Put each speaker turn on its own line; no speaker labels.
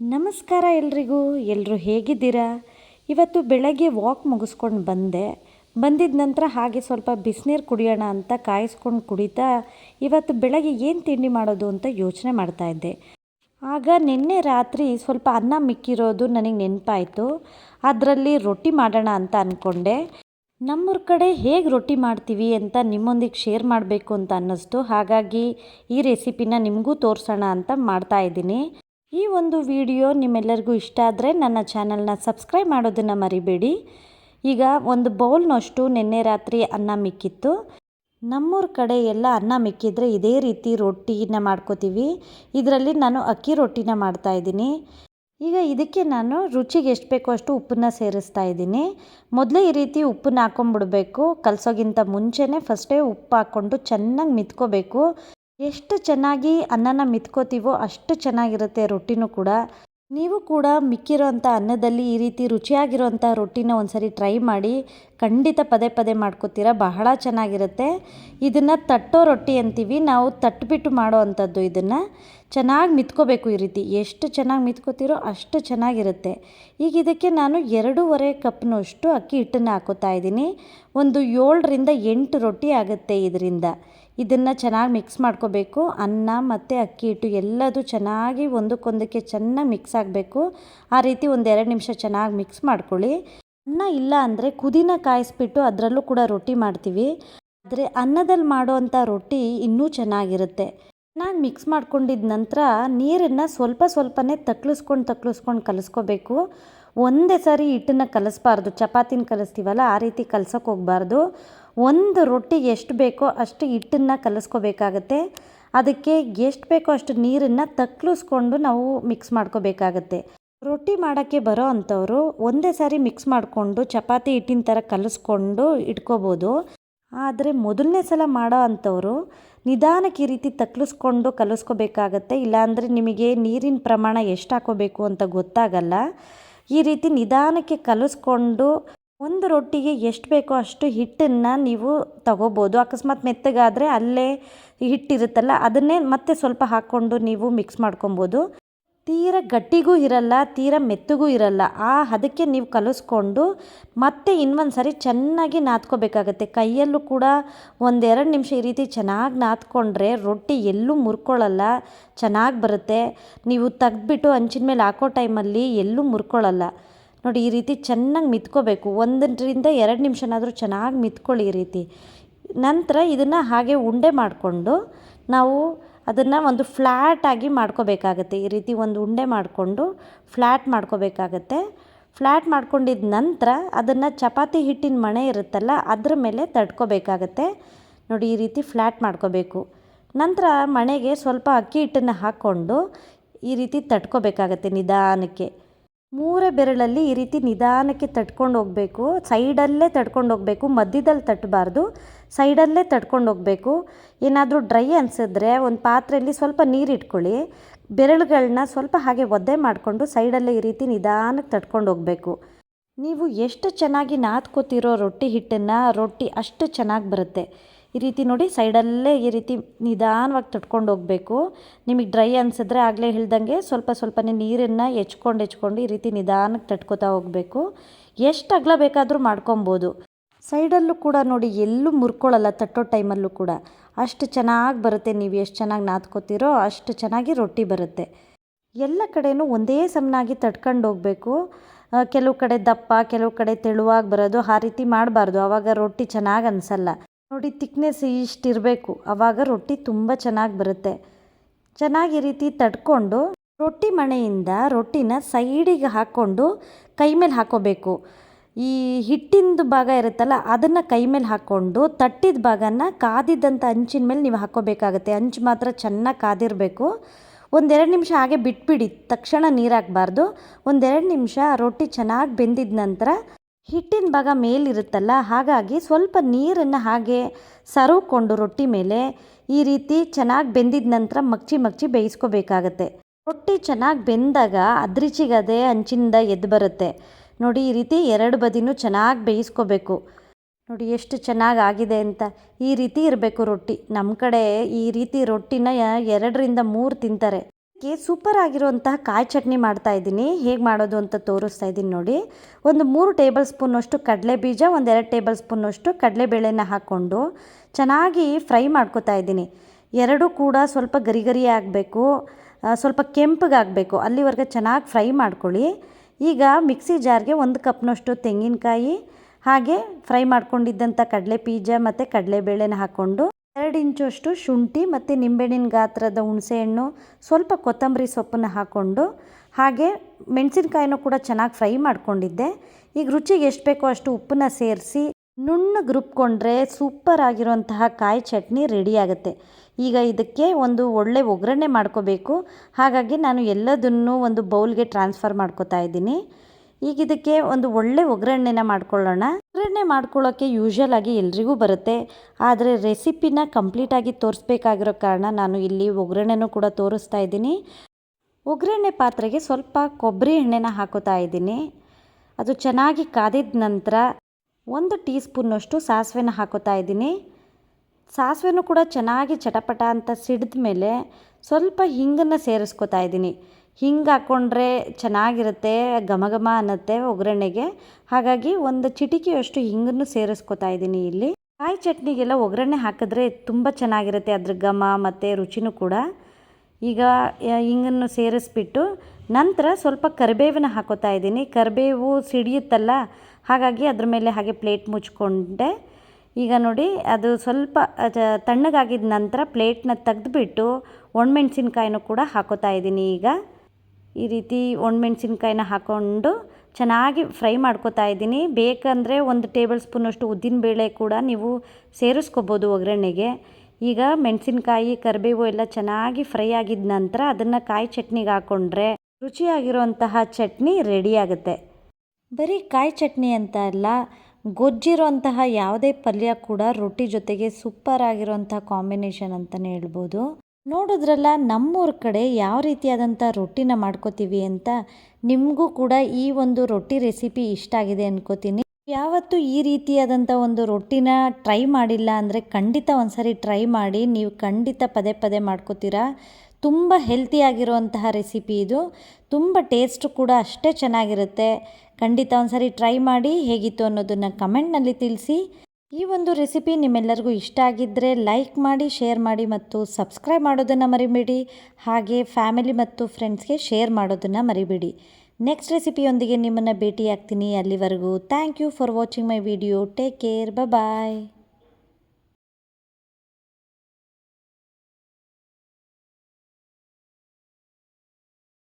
ನಮಸ್ಕಾರ ಎಲ್ರಿಗೂ ಎಲ್ಲರೂ ಹೇಗಿದ್ದೀರಾ? ಇವತ್ತು ಬೆಳಗ್ಗೆ ವಾಕ್ ಮುಗಿಸ್ಕೊಂಡು ಬಂದೆ. ಬಂದಿದ್ದ ನಂತರ ಹಾಗೆ ಸ್ವಲ್ಪ ಬಿಸಿನೀರು ಕುಡಿಯೋಣ ಅಂತ ಕಾಯಿಸ್ಕೊಂಡು ಕುಡಿತಾ ಇವತ್ತು ಬೆಳಗ್ಗೆ ಏನು ತಿಂಡಿ ಮಾಡೋದು ಅಂತ ಯೋಚನೆ ಮಾಡ್ತಾಯಿದ್ದೆ ಆಗ ನಿನ್ನೆ ರಾತ್ರಿ ಸ್ವಲ್ಪ ಅನ್ನ ಮಿಕ್ಕಿರೋದು ನನಗೆ ನೆನಪಾಯಿತು. ಅದರಲ್ಲಿ ರೊಟ್ಟಿ ಮಾಡೋಣ ಅಂತ ಅಂದ್ಕೊಂಡೆ ನಮ್ಮೂರ ಕಡೆ ಹೇಗೆ ರೊಟ್ಟಿ ಮಾಡ್ತೀವಿ ಅಂತ ನಿಮ್ಮೊಂದಿಗೆ ಶೇರ್ ಮಾಡಬೇಕು ಅಂತ ಅನ್ನಿಸ್ತು. ಹಾಗಾಗಿ ಈ ರೆಸಿಪಿನ ನಿಮಗೂ ತೋರಿಸೋಣ ಅಂತ ಮಾಡ್ತಾ ಇದ್ದೀನಿ. ಈ ಒಂದು ವಿಡಿಯೋ ನಿಮ್ಮೆಲ್ಲರಿಗೂ ಇಷ್ಟ ಆದರೆ ನನ್ನ ಚಾನಲ್ನ ಸಬ್ಸ್ಕ್ರೈಬ್ ಮಾಡೋದನ್ನು ಮರಿಬೇಡಿ. ಈಗ ಒಂದು ಬೌಲ್ನಷ್ಟು ನಿನ್ನೆ ರಾತ್ರಿ ಅನ್ನ ಮಿಕ್ಕಿತ್ತು. ನಮ್ಮೂರ ಕಡೆ ಎಲ್ಲ ಅನ್ನ ಮಿಕ್ಕಿದ್ರೆ ಇದೇ ರೀತಿ ರೊಟ್ಟಿನ ಮಾಡ್ಕೋತೀವಿ. ಇದರಲ್ಲಿ ನಾನು ಅಕ್ಕಿ ರೊಟ್ಟಿನ ಮಾಡ್ತಾ ಇದ್ದೀನಿ. ಈಗ ಇದಕ್ಕೆ ನಾನು ರುಚಿಗೆ ಎಷ್ಟು ಬೇಕೋ ಅಷ್ಟು ಉಪ್ಪನ್ನ ಸೇರಿಸ್ತಾ ಇದ್ದೀನಿ. ಮೊದಲೇ ಈ ರೀತಿ ಉಪ್ಪನ್ನ ಹಾಕೊಂಡ್ಬಿಡ್ಬೇಕು ಕಲಸೋಗಿಂತ ಮುಂಚೆನೇ ಫಸ್ಟೇ ಉಪ್ಪು ಹಾಕ್ಕೊಂಡು ಚೆನ್ನಾಗಿ ಮಿತ್ಕೋಬೇಕು. ಎಷ್ಟು ಚೆನ್ನಾಗಿ ಅನ್ನನ ಮಿತ್ಕೋತೀವೋ ಅಷ್ಟು ಚೆನ್ನಾಗಿರುತ್ತೆ ರೊಟ್ಟಿನೂ ಕೂಡ. ನೀವು ಕೂಡ ಮಿಕ್ಕಿರೋಂಥ ಅನ್ನದಲ್ಲಿ ಈ ರೀತಿ ರುಚಿಯಾಗಿರೋಂಥ ರೊಟ್ಟಿನ ಒಂದ್ಸರಿ ಟ್ರೈ ಮಾಡಿ, ಖಂಡಿತ ಪದೇ ಪದೇ ಮಾಡ್ಕೋತೀರ, ಬಹಳ ಚೆನ್ನಾಗಿರುತ್ತೆ. ಇದನ್ನು ತಟ್ಟೋ ರೊಟ್ಟಿ ಅಂತೀವಿ, ನಾವು ತಟ್ಬಿಟ್ಟು ಮಾಡೋ ಅಂಥದ್ದು ಇದನ್ನು. ಚೆನ್ನಾಗಿ ಮಿತ್ಕೋಬೇಕು ಈ ರೀತಿ. ಎಷ್ಟು ಚೆನ್ನಾಗಿ ಮಿತ್ಕೋತೀರೋ ಅಷ್ಟು ಚೆನ್ನಾಗಿರುತ್ತೆ. ಈಗ ಇದಕ್ಕೆ ನಾನು ಎರಡೂವರೆ ಕಪ್ನಷ್ಟು ಅಕ್ಕಿ ಹಿಟ್ಟನ್ನು ಹಾಕೋತಾ ಇದ್ದೀನಿ. ಒಂದು ಏಳರಿಂದ ಎಂಟು ರೊಟ್ಟಿ ಆಗುತ್ತೆ ಇದರಿಂದ. ಇದನ್ನು ಚೆನ್ನಾಗಿ ಮಿಕ್ಸ್ ಮಾಡ್ಕೋಬೇಕು. ಅನ್ನ ಮತ್ತು ಅಕ್ಕಿ ಹಿಟ್ಟು ಎಲ್ಲದೂ ಚೆನ್ನಾಗಿ ಒಂದಕ್ಕೊಂದಕ್ಕೆ ಚೆನ್ನಾಗಿ ಮಿಕ್ಸ್ ಆಗಬೇಕು. ಆ ರೀತಿ ಒಂದು ಎರಡು ನಿಮಿಷ ಚೆನ್ನಾಗಿ ಮಿಕ್ಸ್ ಮಾಡ್ಕೊಳ್ಳಿ. ಅನ್ನ ಇಲ್ಲ ಅಂದರೆ ಕುದಿನ ಕಾಯಿಸ್ಬಿಟ್ಟು ಅದರಲ್ಲೂ ಕೂಡ ರೊಟ್ಟಿ ಮಾಡ್ತೀವಿ. ಆದರೆ ಅನ್ನದಲ್ಲಿ ಮಾಡುವಂಥ ರೊಟ್ಟಿ ಇನ್ನೂ ಚೆನ್ನಾಗಿರುತ್ತೆ. ಚೆನ್ನಾಗಿ ಮಿಕ್ಸ್ ಮಾಡ್ಕೊಂಡಿದ್ದ ನಂತರ ನೀರನ್ನು ಸ್ವಲ್ಪ ಸ್ವಲ್ಪನೇ ತಕ್ಲಿಸ್ಕೊಂಡು ತಕ್ಲಿಸ್ಕೊಂಡು ಕಲಿಸ್ಕೋಬೇಕು. ಒಂದೇ ಸಾರಿ ಹಿಟ್ಟನ್ನು ಕಲಿಸ್ಬಾರ್ದು. ಚಪಾತಿನ ಕಲಿಸ್ತೀವಲ್ಲ ಆ ರೀತಿ ಕಲ್ಸೋಕೆ ಹೋಗಬಾರ್ದು. ಒಂದು ರೊಟ್ಟಿಗೆ ಎಷ್ಟು ಬೇಕೋ ಅಷ್ಟು ಹಿಟ್ಟನ್ನು ಕಲಿಸ್ಕೋಬೇಕಾಗತ್ತೆ. ಅದಕ್ಕೆ ಎಷ್ಟು ಬೇಕೋ ಅಷ್ಟು ನೀರನ್ನು ತಕ್ಲಿಸ್ಕೊಂಡು ನಾವು ಮಿಕ್ಸ್ ಮಾಡ್ಕೋಬೇಕಾಗತ್ತೆ. ರೊಟ್ಟಿ ಮಾಡೋಕ್ಕೆ ಬರೋ ಅಂಥವ್ರು ಒಂದೇ ಸಾರಿ ಮಿಕ್ಸ್ ಮಾಡಿಕೊಂಡು ಚಪಾತಿ ಹಿಟ್ಟಿನ ಥರ ಕಲಿಸ್ಕೊಂಡು ಇಟ್ಕೋಬೋದು. ಆದರೆ ಮೊದಲನೇ ಸಲ ಮಾಡೋ ಅಂಥವ್ರು ನಿಧಾನಕ್ಕೆ ಈ ರೀತಿ ತಕ್ಲಿಸ್ಕೊಂಡು ಕಲಿಸ್ಕೋಬೇಕಾಗತ್ತೆ. ಇಲ್ಲಾಂದರೆ ನಿಮಗೆ ನೀರಿನ ಪ್ರಮಾಣ ಎಷ್ಟು ಹಾಕೋಬೇಕು ಅಂತ ಗೊತ್ತಾಗಲ್ಲ. ಈ ರೀತಿ ನಿಧಾನಕ್ಕೆ ಕಲಿಸ್ಕೊಂಡು ಒಂದು ರೊಟ್ಟಿಗೆ ಎಷ್ಟು ಬೇಕೋ ಅಷ್ಟು ಹಿಟ್ಟನ್ನು ನೀವು ತಗೋಬೋದು. ಅಕಸ್ಮಾತ್ ಮೆತ್ತಗಾದರೆ ಅಲ್ಲೇ ಹಿಟ್ಟಿರುತ್ತಲ್ಲ, ಅದನ್ನೇ ಮತ್ತೆ ಸ್ವಲ್ಪ ಹಾಕ್ಕೊಂಡು ನೀವು ಮಿಕ್ಸ್ ಮಾಡ್ಕೊಬೋದು. ತೀರ ಗಟ್ಟಿಗೂ ಇರಲ್ಲ, ತೀರ ಮೆತ್ತಗೂ ಇರಲ್ಲ. ಆ ಅದಕ್ಕೆ ನೀವು ಕಲಿಸ್ಕೊಂಡು ಮತ್ತೆ ಇನ್ನೊಂದು ಸರಿ ಚೆನ್ನಾಗಿ ನಾದ್ಕೋಬೇಕಾಗತ್ತೆ. ಕೈಯಲ್ಲೂ ಕೂಡ ಒಂದೆರಡು ನಿಮಿಷ ಈ ರೀತಿ ಚೆನ್ನಾಗಿ ನಾದ್ಕೊಂಡ್ರೆ ರೊಟ್ಟಿ ಎಲ್ಲೂ ಮುರ್ಕೊಳ್ಳಲ್ಲ, ಚೆನ್ನಾಗಿ ಬರುತ್ತೆ. ನೀವು ತೆಗ್ದುಬಿಟ್ಟು ಹಂಚಿನ ಮೇಲೆ ಹಾಕೋ ಟೈಮಲ್ಲಿ ಎಲ್ಲೂ ಮುರ್ಕೊಳ್ಳಲ್ಲ. ನೋಡಿ, ಈ ರೀತಿ ಚೆನ್ನಾಗಿ ಮಿತ್ಕೋಬೇಕು. ಒಂದರಿಂದ ಎರಡು ನಿಮಿಷನಾದರೂ ಚೆನ್ನಾಗಿ ಮಿತ್ಕೊಳ್ಳಿ ಈ ರೀತಿ. ನಂತರ ಇದನ್ನು ಹಾಗೆ ಉಂಡೆ ಮಾಡಿಕೊಂಡು ನಾವು ಅದನ್ನು ಒಂದು ಫ್ಲ್ಯಾಟಾಗಿ ಮಾಡ್ಕೋಬೇಕಾಗತ್ತೆ. ಈ ರೀತಿ ಒಂದು ಉಂಡೆ ಮಾಡಿಕೊಂಡು ಫ್ಲ್ಯಾಟ್ ಮಾಡ್ಕೋಬೇಕಾಗತ್ತೆ. ಫ್ಲ್ಯಾಟ್ ಮಾಡ್ಕೊಂಡಿದ್ದ ನಂತರ ಅದನ್ನು ಚಪಾತಿ ಹಿಟ್ಟಿನ ಮಣೆ ಇರುತ್ತಲ್ಲ, ಅದ್ರ ಮೇಲೆ ತಡ್ಕೋಬೇಕಾಗತ್ತೆ. ನೋಡಿ, ಈ ರೀತಿ ಫ್ಲ್ಯಾಟ್ ಮಾಡ್ಕೋಬೇಕು. ನಂತರ ಮಣೆಗೆ ಸ್ವಲ್ಪ ಅಕ್ಕಿ ಹಿಟ್ಟನ್ನು ಹಾಕ್ಕೊಂಡು ಈ ರೀತಿ ತಟ್ಕೋಬೇಕಾಗತ್ತೆ ನಿಧಾನಕ್ಕೆ. ಮೂರೇ ಬೆರಳಲ್ಲಿ ಈ ರೀತಿ ನಿಧಾನಕ್ಕೆ ತಟ್ಕೊಂಡು ಹೋಗಬೇಕು. ಸೈಡಲ್ಲೇ ತಟ್ಕೊಂಡು ಹೋಗಬೇಕು. ಮಧ್ಯದಲ್ಲಿ ತಟ್ಟಬಾರ್ದು. ಸೈಡಲ್ಲೇ ತಟ್ಕೊಂಡು ಹೋಗಬೇಕು. ಏನಾದರೂ ಡ್ರೈ ಅನಿಸಿದ್ರೆ ಒಂದು ಪಾತ್ರೆಯಲ್ಲಿ ಸ್ವಲ್ಪ ನೀರು ಇಟ್ಕೊಳ್ಳಿ. ಬೆರಳುಗಳನ್ನ ಸ್ವಲ್ಪ ಹಾಗೆ ಒದ್ದೆ ಮಾಡಿಕೊಂಡು ಸೈಡಲ್ಲೇ ಈ ರೀತಿ ನಿಧಾನಕ್ಕೆ ತಟ್ಕೊಂಡು ಹೋಗಬೇಕು. ನೀವು ಎಷ್ಟು ಚೆನ್ನಾಗಿ ನಾದ್ಕೋತಿರೋ ರೊಟ್ಟಿ ಹಿಟ್ಟನ್ನು, ರೊಟ್ಟಿ ಅಷ್ಟು ಚೆನ್ನಾಗಿ ಬರುತ್ತೆ. ಈ ರೀತಿ ನೋಡಿ ಸೈಡಲ್ಲೇ ಈ ರೀತಿ ನಿಧಾನವಾಗಿ ತಟ್ಕೊಂಡು ಹೋಗಬೇಕು. ನಿಮಗೆ ಡ್ರೈ ಅನಿಸಿದ್ರೆ ಆಗಲೇ ಹೇಳ್ದಂಗೆ ಸ್ವಲ್ಪ ಸ್ವಲ್ಪನೇ ನೀರನ್ನು ಹೆಚ್ಕೊಂಡು ಹೆಚ್ಕೊಂಡು ಈ ರೀತಿ ನಿಧಾನಕ್ಕೆ ತಟ್ಕೋತಾ ಹೋಗಬೇಕು. ಎಷ್ಟು ಅಗಲ ಬೇಕಾದರೂ ಮಾಡ್ಕೊಬೋದು. ಸೈಡಲ್ಲೂ ಕೂಡ ನೋಡಿ ಎಲ್ಲೂ ಮುರ್ಕೊಳ್ಳಲ್ಲ ತಟ್ಟೋ ಟೈಮಲ್ಲೂ ಕೂಡ. ಅಷ್ಟು ಚೆನ್ನಾಗಿ ಬರುತ್ತೆ ನೀವು ಎಷ್ಟು ಚೆನ್ನಾಗಿ ನಾದ್ಕೋತೀರೋ ಅಷ್ಟು ಚೆನ್ನಾಗಿ ರೊಟ್ಟಿ ಬರುತ್ತೆ. ಎಲ್ಲ ಕಡೆಯೂ ಒಂದೇ ಸಮನಾಗಿ ತಟ್ಕೊಂಡು ಹೋಗಬೇಕು. ಕೆಲವು ಕಡೆ ದಪ್ಪ, ಕೆಲವು ಕಡೆ ತೆಳುವಾಗಿ ಬರೋದು ಆ ರೀತಿ ಮಾಡಬಾರ್ದು. ಆವಾಗ ರೊಟ್ಟಿ ಚೆನ್ನಾಗಿ ಅನಿಸಲ್ಲ. ನೋಡಿ ತಿಕ್ನೆಸ್ ಇಷ್ಟಿರಬೇಕು. ಆವಾಗ ರೊಟ್ಟಿ ತುಂಬ ಚೆನ್ನಾಗಿ ಬರುತ್ತೆ. ಚೆನ್ನಾಗಿ ರೀತಿ ತಡ್ಕೊಂಡು ರೊಟ್ಟಿ ಮಣೆಯಿಂದ ರೊಟ್ಟಿನ ಸೈಡಿಗೆ ಹಾಕ್ಕೊಂಡು ಕೈ ಮೇಲೆ ಹಾಕೋಬೇಕು. ಈ ಹಿಟ್ಟಿಂದು ಭಾಗ ಇರುತ್ತಲ್ಲ, ಅದನ್ನು ಕೈ ಮೇಲೆ ಹಾಕ್ಕೊಂಡು ತಟ್ಟಿದ ಭಾಗನ ಕಾದಿದ್ದಂಥ ಅಂಚಿನ ಮೇಲೆ ನೀವು ಹಾಕೋಬೇಕಾಗುತ್ತೆ. ಅಂಚು ಮಾತ್ರ ಚೆನ್ನಾಗಿ ಕಾದಿರಬೇಕು. ಒಂದೆರಡು ನಿಮಿಷ ಹಾಗೆ ಬಿಟ್ಬಿಡಿ. ತಕ್ಷಣ ನೀರು ಹಾಕಬಾರ್ದು. ಒಂದೆರಡು ನಿಮಿಷ ರೊಟ್ಟಿ ಚೆನ್ನಾಗಿ ಬೆಂದಿದ ನಂತರ ಹಿಟ್ಟಿನ ಭಾಗ ಮೇಲಿರುತ್ತಲ್ಲ, ಹಾಗಾಗಿ ಸ್ವಲ್ಪ ನೀರನ್ನು ಹಾಗೆ ಸರವ್ಕೊಂಡು ರೊಟ್ಟಿ ಮೇಲೆ ಈ ರೀತಿ ಚೆನ್ನಾಗಿ ಬೆಂದಿದ ನಂತರ ಮಗ್ಚಿ ಮಗ್ಚಿ ಬೇಯಿಸ್ಕೋಬೇಕಾಗತ್ತೆ. ರೊಟ್ಟಿ ಚೆನ್ನಾಗಿ ಬೆಂದಾಗ ಅದ್ರಿಚಿಗದೆ ಹಂಚಿಂದ ಎದ್ದು ಬರುತ್ತೆ. ನೋಡಿ, ಈ ರೀತಿ ಎರಡು ಬದಿನೂ ಚೆನ್ನಾಗಿ ಬೇಯಿಸ್ಕೋಬೇಕು. ನೋಡಿ, ಎಷ್ಟು ಚೆನ್ನಾಗಿ ಆಗಿದೆ ಅಂತ. ಈ ರೀತಿ ಇರಬೇಕು ರೊಟ್ಟಿ. ನಮ್ಮ ಕಡೆ ಈ ರೀತಿ ರೊಟ್ಟಿನ ಎರಡರಿಂದ ಮೂರು ತಿಂತಾರೆ. ಗೆ ಸೂಪರ್ ಆಗಿರುವಂತಹ ಕಾಯಿ ಚಟ್ನಿ ಮಾಡ್ತಾ ಇದ್ದೀನಿ. ಹೇಗೆ ಮಾಡೋದು ಅಂತ ತೋರಿಸ್ತಾ ಇದ್ದೀನಿ ನೋಡಿ. ಒಂದು ಮೂರು ಟೇಬಲ್ ಸ್ಪೂನಷ್ಟು ಕಡಲೆ ಬೀಜ ಒಂದೆರಡು ಟೇಬಲ್ ಸ್ಪೂನಷ್ಟು ಕಡಲೆಬೇಳೆನ ಹಾಕ್ಕೊಂಡು ಚೆನ್ನಾಗಿ ಫ್ರೈ ಮಾಡ್ಕೊತಾ ಇದ್ದೀನಿ. ಎರಡೂ ಕೂಡ ಸ್ವಲ್ಪ ಗರಿ ಗರಿ ಆಗಬೇಕು ಸ್ವಲ್ಪ ಕೆಂಪಗಾಗಬೇಕು ಅಲ್ಲಿವರೆಗೆ ಚೆನ್ನಾಗಿ ಫ್ರೈ ಮಾಡ್ಕೊಳ್ಳಿ. ಈಗ ಮಿಕ್ಸಿ ಜಾರ್ಗೆ ಒಂದು ಕಪ್ನಷ್ಟು ತೆಂಗಿನಕಾಯಿ, ಹಾಗೆ ಫ್ರೈ ಮಾಡ್ಕೊಂಡಿದ್ದಂಥ ಕಡಲೆ ಬೀಜ ಮತ್ತು ಕಡಲೆಬೇಳೆನ ಹಾಕ್ಕೊಂಡು ಎರಡು ಇಂಚಷ್ಟು ಶುಂಠಿ ಮತ್ತು ನಿಂಬೆಹಣ್ಣಿನ ಗಾತ್ರದ ಹುಣಸೆಹಣ್ಣು ಸ್ವಲ್ಪ ಕೊತ್ತಂಬರಿ ಸೊಪ್ಪನ್ನು ಹಾಕ್ಕೊಂಡು ಹಾಗೆ ಮೆಣಸಿನ್ಕಾಯಿನೂ ಕೂಡ ಚೆನ್ನಾಗಿ ಫ್ರೈ ಮಾಡ್ಕೊಂಡಿದ್ದೆ. ಈಗ ರುಚಿಗೆ ಎಷ್ಟು ಬೇಕೋ ಅಷ್ಟು ಉಪ್ಪನ್ನ ಸೇರಿಸಿ, ನುಣ್ಣಗೆ ರುಬ್ಕೊಂಡ್ರೆ ಸೂಪರ್ ಆಗಿರುವಂತಹ ಕಾಯಿ ಚಟ್ನಿ ರೆಡಿ ಆಗುತ್ತೆ. ಈಗ ಇದಕ್ಕೆ ಒಂದು ಒಳ್ಳೆ ಒಗ್ಗರಣೆ ಮಾಡ್ಕೋಬೇಕು. ಹಾಗಾಗಿ ನಾನು ಎಲ್ಲದನ್ನು ಒಂದು ಬೌಲ್ಗೆ ಟ್ರಾನ್ಸ್ಫರ್ ಮಾಡ್ಕೋತಾ ಇದ್ದೀನಿ. ಈಗ ಇದಕ್ಕೆ ಒಂದು ಒಳ್ಳೆ ಒಗ್ಗರಣೆನ ಮಾಡ್ಕೊಳ್ಳೋಣ. ಒಗ್ಗರಣೆ ಮಾಡ್ಕೊಳ್ಳೋಕ್ಕೆ ಯೂಶ್ವಲ್ ಆಗಿ ಎಲ್ರಿಗೂ ಬರುತ್ತೆ. ಆದರೆ ರೆಸಿಪಿನ ಕಂಪ್ಲೀಟಾಗಿ ತೋರಿಸ್ಬೇಕಾಗಿರೋ ಕಾರಣ ನಾನು ಇಲ್ಲಿ ಒಗ್ಗರಣೆನೂ ಕೂಡ ತೋರಿಸ್ತಾ ಇದ್ದೀನಿ. ಒಗ್ಗರಣೆ ಪಾತ್ರೆಗೆ ಸ್ವಲ್ಪ ಕೊಬ್ಬರಿ ಎಣ್ಣೆನ ಹಾಕೋತಾ ಇದ್ದೀನಿ. ಅದು ಚೆನ್ನಾಗಿ ಕಾದಿದ ನಂತರ ಒಂದು ಟೀ ಸ್ಪೂನ್ನಷ್ಟು ಸಾಸಿವೆನ ಹಾಕೋತಾ ಇದ್ದೀನಿ. ಸಾಸಿವೆನೂ ಕೂಡ ಚೆನ್ನಾಗಿ ಚಟಪಟ ಅಂತ ಸಿಡಿದ ಮೇಲೆ ಸ್ವಲ್ಪ ಹಿಂಗನ್ನು ಸೇರಿಸ್ಕೊತಾ ಇದ್ದೀನಿ. ಹಿಂಗೆ ಹಾಕ್ಕೊಂಡ್ರೆ ಚೆನ್ನಾಗಿರುತ್ತೆ, ಘಮ ಘಮ ಅನ್ನತ್ತೆ ಒಗ್ಗರಣೆಗೆ. ಹಾಗಾಗಿ ಒಂದು ಚಿಟಿಕೆಯಷ್ಟು ಹಿಂಗನ್ನು ಸೇರಿಸ್ಕೊತಾ ಇದ್ದೀನಿ ಇಲ್ಲಿ. ಕಾಯಿ ಚಟ್ನಿಗೆಲ್ಲ ಒಗ್ಗರಣೆ ಹಾಕಿದ್ರೆ ತುಂಬ ಚೆನ್ನಾಗಿರುತ್ತೆ ಅದ್ರ ಘಮ ಮತ್ತು ರುಚಿನೂ ಕೂಡ. ಈಗ ಹಿಂಗನ್ನು ಸೇರಿಸ್ಬಿಟ್ಟು ನಂತರ ಸ್ವಲ್ಪ ಕರಿಬೇವನ್ನ ಹಾಕೋತಾ ಇದ್ದೀನಿ. ಕರಿಬೇವು ಸಿಡಿಯುತ್ತಲ್ಲ, ಹಾಗಾಗಿ ಅದ್ರ ಮೇಲೆ ಹಾಗೆ ಪ್ಲೇಟ್ ಮುಚ್ಕೊಂಡೆ. ಈಗ ನೋಡಿ, ಅದು ಸ್ವಲ್ಪ ತಣ್ಣಗಾಗಿದ ನಂತರ ಪ್ಲೇಟ್ನ ತೆಗೆದುಬಿಟ್ಟು ಒಣಮೆಣ್ಸಿನ್ಕಾಯಿನೂ ಕೂಡ ಹಾಕೋತಾ ಇದ್ದೀನಿ ಈಗ. ಈ ರೀತಿ ಒಣಮೆಣ್ಸಿನ್ಕಾಯಿನ ಹಾಕ್ಕೊಂಡು ಚೆನ್ನಾಗಿ ಫ್ರೈ ಮಾಡ್ಕೋತಾ ಇದ್ದೀನಿ. ಬೇಕಂದರೆ ಒಂದು ಟೇಬಲ್ ಸ್ಪೂನಷ್ಟು ಉದ್ದಿನಬೇಳೆ ಕೂಡ ನೀವು ಸೇರಿಸ್ಕೋಬೋದು ಒಗ್ಗರಣೆಗೆ. ಈಗ ಮೆಣಸಿನ್ಕಾಯಿ, ಕರಿಬೇವು ಎಲ್ಲ ಚೆನ್ನಾಗಿ ಫ್ರೈ ಆಗಿದ ನಂತರ ಅದನ್ನು ಕಾಯಿ ಚಟ್ನಿಗೆ ಹಾಕ್ಕೊಂಡ್ರೆ ರುಚಿಯಾಗಿರುವಂತಹ ಚಟ್ನಿ ರೆಡಿ ಆಗುತ್ತೆ. ಬರೀ ಕಾಯಿ ಚಟ್ನಿ ಅಂತ ಅಲ್ಲ, ಗೊಜ್ಜಿರುವಂತಹ ಯಾವುದೇ ಪಲ್ಯ ಕೂಡ ರೊಟ್ಟಿ ಜೊತೆಗೆ ಸೂಪರ್ ಆಗಿರುವಂಥ ಕಾಂಬಿನೇಷನ್ ಅಂತಲೇ ಹೇಳ್ಬೋದು. ನೋಡಿದ್ರಲ್ಲ ನಮ್ಮೂರ ಕಡೆ ಯಾವ ರೀತಿಯಾದಂಥ ರೊಟ್ಟಿನ ಮಾಡ್ಕೋತೀವಿ ಅಂತ ನಿಮಗೂ ಕೂಡ ಈ ಒಂದು ರೊಟ್ಟಿ ರೆಸಿಪಿ ಇಷ್ಟ ಆಗಿದೆ ಅನ್ಕೋತೀನಿ. ಯಾವತ್ತೂ ಈ ರೀತಿಯಾದಂಥ ಒಂದು ರೊಟ್ಟಿನ ಟ್ರೈ ಮಾಡಿಲ್ಲ ಅಂದರೆ ಖಂಡಿತ ಒಂದ್ಸರಿ ಟ್ರೈ ಮಾಡಿ, ನೀವು ಖಂಡಿತ ಪದೇ ಪದೇ ಮಾಡ್ಕೋತೀರಾ. ತುಂಬ ಹೆಲ್ತಿಯಾಗಿರುವಂತಹ ರೆಸಿಪಿ ಇದು. ತುಂಬ ಟೇಸ್ಟ್ ಕೂಡ ಅಷ್ಟೇ ಚೆನ್ನಾಗಿರುತ್ತೆ. ಖಂಡಿತ ಒಂದ್ಸರಿ ಟ್ರೈ ಮಾಡಿ ಹೇಗಿತ್ತು ಅನ್ನೋದನ್ನು ಕಮೆಂಟ್ನಲ್ಲಿ ತಿಳಿಸಿ. ಈ ಒಂದು ರೆಸಿಪಿ ನಿಮ್ಮೆಲ್ಲರಿಗೂ ಇಷ್ಟ ಆಗಿದ್ದರೆ ಲೈಕ್ ಮಾಡಿ, ಶೇರ್ ಮಾಡಿ ಮತ್ತು ಸಬ್ಸ್ಕ್ರೈಬ್ ಮಾಡೋದನ್ನು ಮರಿಬೇಡಿ. ಹಾಗೆ ಫ್ಯಾಮಿಲಿ ಮತ್ತು ಫ್ರೆಂಡ್ಸ್ಗೆ ಶೇರ್ ಮಾಡೋದನ್ನು ಮರಿಬೇಡಿ. ನೆಕ್ಸ್ಟ್ ರೆಸಿಪಿಯೊಂದಿಗೆ ನಿಮ್ಮನ್ನು ಭೇಟಿಯಾಗ್ತೀನಿ. ಅಲ್ಲಿವರೆಗೂ thank you for watching my video. Take care. Bye